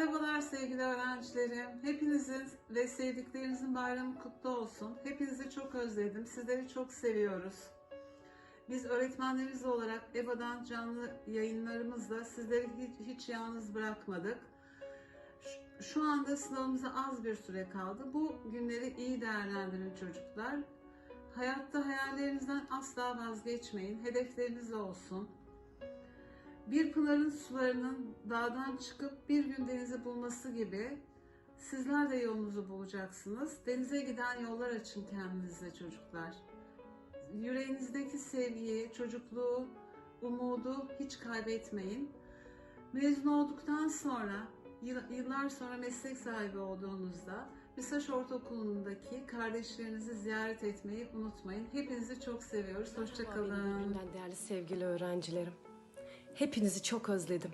öğretmenim. Hepinizin ve sevdiklerinizin bayramı kutlu olsun. Hepinizi çok özledim. Sizleri çok seviyoruz. Biz öğretmenleriniz olarak EBA'dan canlı yayınlarımızla sizleri hiç, hiç yalnız bırakmadık. Şu anda sınavımıza az bir süre kaldı. Bu günleri iyi değerlendirin çocuklar. Hayatta hayallerinizden asla vazgeçmeyin. Hedefleriniz olsun. Bir pınarın sularının dağdan çıkıp bir gün denizi bulması gibi sizler de yolunuzu bulacaksınız. Denize giden yollar açın kendinize çocuklar. Yüreğinizdeki sevgiyi, çocukluğu, umudu hiç kaybetmeyin. Mezun olduktan sonra, yıl- yıllar sonra meslek sahibi olduğunuzda Misaş Ortaokulu'ndaki kardeşlerinizi ziyaret etmeyi unutmayın. Hepinizi çok seviyoruz. Merhaba Hoşçakalın. birbirinden değerli sevgili öğrencilerim. Hepinizi çok özledim.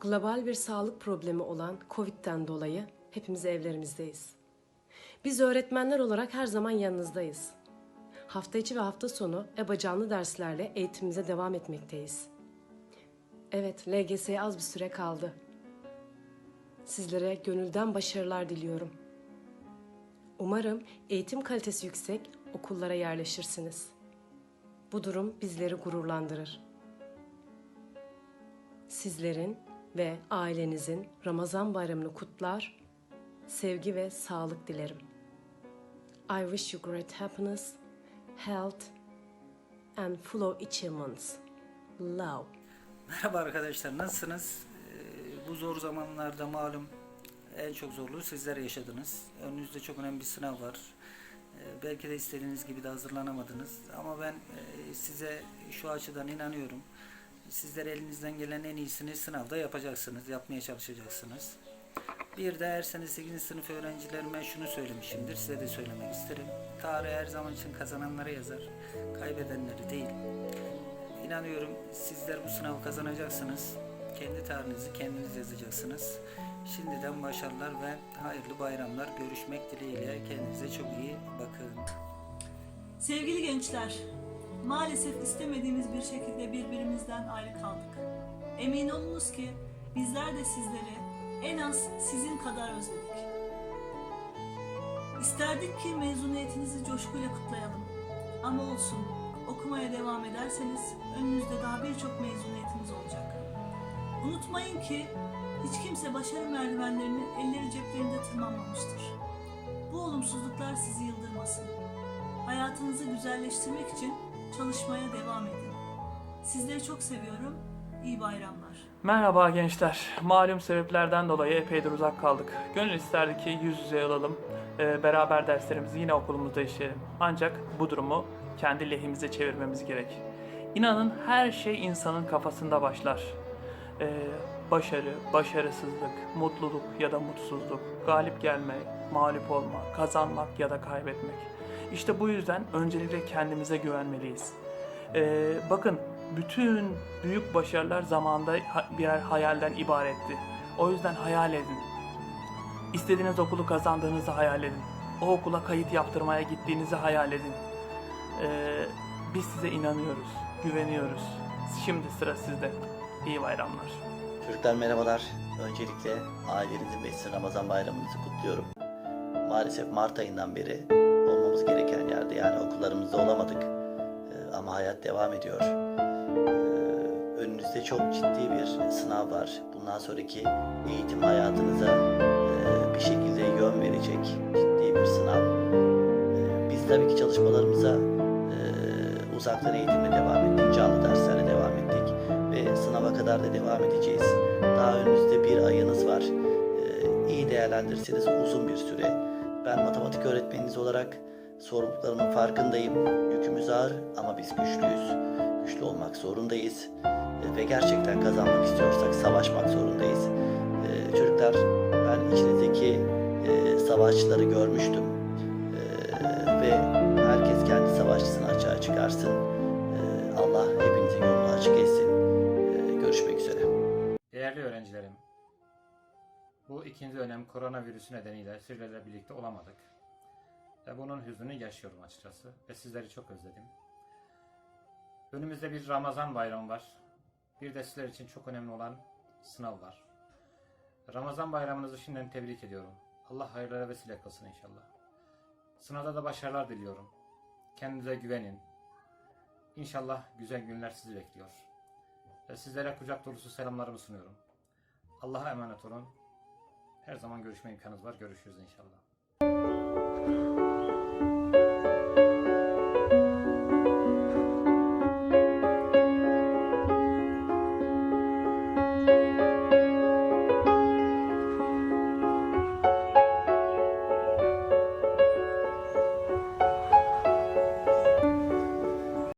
Global bir sağlık problemi olan Covid'den dolayı hepimiz evlerimizdeyiz. Biz öğretmenler olarak her zaman yanınızdayız. Hafta içi ve hafta sonu EBA canlı derslerle eğitimimize devam etmekteyiz. Evet, LGS'ye az bir süre kaldı. Sizlere gönülden başarılar diliyorum. Umarım eğitim kalitesi yüksek okullara yerleşirsiniz. Bu durum bizleri gururlandırır. Sizlerin ve ailenizin Ramazan bayramını kutlar, sevgi ve sağlık dilerim. I wish you great happiness, health and full of achievements. Love. Merhaba arkadaşlar nasılsınız? Ee, bu zor zamanlarda malum en çok zorluğu sizler yaşadınız. Önünüzde çok önemli bir sınav var. Ee, belki de istediğiniz gibi de hazırlanamadınız. Ama ben e, size şu açıdan inanıyorum. Sizler elinizden gelen en iyisini sınavda yapacaksınız, yapmaya çalışacaksınız. Bir de eğer sene 8. sınıf öğrencilerime şunu söylemişimdir, size de söylemek isterim. Tarih her zaman için kazananları yazar, kaybedenleri değil. İnanıyorum sizler bu sınavı kazanacaksınız. Kendi tarihinizi kendiniz yazacaksınız. Şimdiden başarılar ve hayırlı bayramlar. Görüşmek dileğiyle. Kendinize çok iyi bakın. Sevgili gençler, maalesef istemediğimiz bir şekilde birbirimizden ayrı kaldık. Emin olunuz ki bizler de sizleri en az sizin kadar özledik. İsterdik ki mezuniyetinizi coşkuyla kutlayalım. Ama olsun, okumaya devam ederseniz önünüzde daha birçok mezuniyetiniz olacak. Unutmayın ki hiç kimse başarı merdivenlerini elleri ceplerinde tırmanmamıştır. Bu olumsuzluklar sizi yıldırmasın. Hayatınızı güzelleştirmek için çalışmaya devam edin. Sizleri çok seviyorum. İyi bayramlar. Merhaba gençler. Malum sebeplerden dolayı epeydir uzak kaldık. Gönül isterdi ki yüz yüze olalım. Ee, beraber derslerimizi yine okulumuzda işleyelim. Ancak bu durumu kendi lehimize çevirmemiz gerek. İnanın her şey insanın kafasında başlar. Ee, başarı, başarısızlık, mutluluk ya da mutsuzluk, galip gelme, mağlup olma, kazanmak ya da kaybetmek. İşte bu yüzden öncelikle kendimize güvenmeliyiz. Ee, bakın bütün büyük başarılar zamanda birer hayalden ibaretti. O yüzden hayal edin. İstediğiniz okulu kazandığınızı hayal edin. O okula kayıt yaptırmaya gittiğinizi hayal edin. Ee, biz size inanıyoruz, güveniyoruz. Şimdi sıra sizde. İyi bayramlar. Çocuklar merhabalar. Öncelikle ailenizin besin Ramazan bayramınızı kutluyorum. Maalesef Mart ayından beri olmamız gereken yerde yani okullarımızda olamadık. Ee, ama hayat devam ediyor. Ee, önünüzde çok ciddi bir sınav var. Bundan sonraki eğitim hayatınıza e, bir şekilde yön verecek ciddi bir sınav. Ee, biz tabii ki çalışmalarımıza e, uzaktan eğitimle devam ettik, canlı derslerle devam ettik ve sınava kadar da devam edeceğiz. Daha önünüzde bir ayınız var. Ee, iyi değerlendirirseniz uzun bir süre. Ben matematik öğretmeniniz olarak sorumluluklarımın farkındayım. Yükümüz ağır ama biz güçlüyüz. Güçlü olmak zorundayız. Ee, ve gerçekten kazanmak istiyorsak savaşmak zorundayız. Ee, çocuklar ben içinizdeki e, savaşçıları görmüştüm. Ve herkes kendi savaşçısını açığa çıkarsın. Allah hepinizin yolunu açık etsin. Görüşmek üzere. Değerli öğrencilerim, bu ikinci dönem koronavirüsü nedeniyle sizlerle birlikte olamadık. Ve bunun hüznünü yaşıyorum açıkçası ve sizleri çok özledim. Önümüzde bir Ramazan bayramı var. Bir de sizler için çok önemli olan sınav var. Ramazan bayramınızı şimdiden tebrik ediyorum. Allah hayırlara vesile kılsın inşallah. Sınavda da başarılar diliyorum. Kendinize güvenin. İnşallah güzel günler sizi bekliyor. Ve sizlere kucak dolusu selamlarımı sunuyorum. Allah'a emanet olun. Her zaman görüşme imkanınız var. Görüşürüz inşallah.